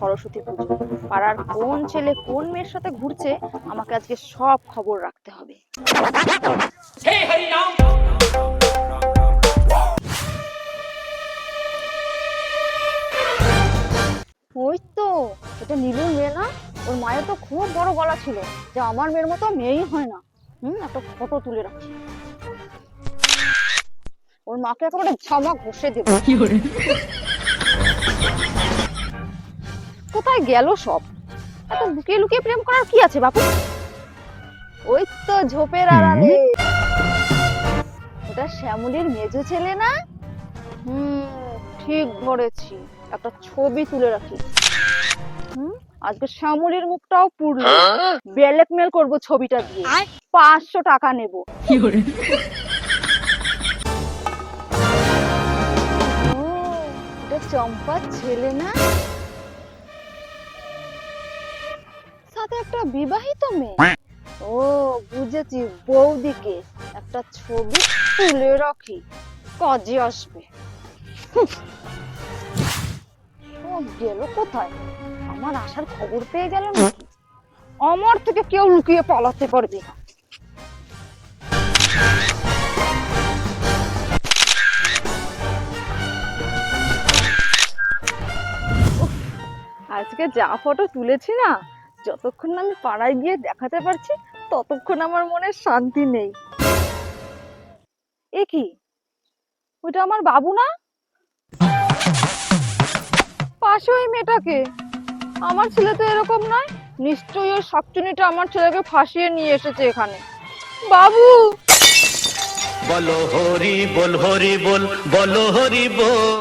সরস্বতী পুজো। পাড়ার কোন ছেলে কোন মেয়ের সাথে ঘুরছে আমাকে আজকে সব খবর রাখতে হবে। ওই তো এটা নীলুর মেয়ে না? ওর মায়ের তো খুব বড় গলা ছিল যে আমার মেয়ের মতো মেয়েই হয় না। হুম একটা ফটো তুলে রাখি ওর মাকে একেবারে ঝামা ঘষে দেবো। কোথায় গেল সব? এত লুকিয়ে লুকিয়ে প্রেম করার কি আছে বাপু? ওই তো ঝোপের আড়ালে। ওটা শ্যামলির মেজো ছেলে না? হুম ঠিক ধরেছি। একটা ছবি তুলে রাখি। হুম আজকে শ্যামলির মুখটাও পুরলো ব্ল্যাকমেল করব ছবিটা দিয়ে। পাঁচশো টাকা নেব। ও, এটা চম্পার ছেলে না? সাথে একটা বিবাহিত মেয়ে? ও বুঝেছি বৌদিকে একটা ছবি তুলে রাখি কাজে আসবে। সব গেল কোথায়? আমার আসার খবর পেয়ে গেল নাকি? আমার থেকে কেউ লুকিয়ে পালাতে পারবে না। আজকে যা ফটো তুলেছি না যতক্ষণ না আমি পাড়ায় গিয়ে দেখাতে পারছি, ততক্ষণ আমার মনে শান্তি নেই। এ কি? ওইটা আমার বাবু না? পাশে ওই মেয়েটাকে। আমার ছেলে তো এরকম নয়। নিশ্চয়ই ওই শাকচুনিটা আমার ছেলেকে ফাঁসিয়ে নিয়ে এসেছে এখানে। বাবু! বলো হরি বল হরি বল, বলো হরি বল।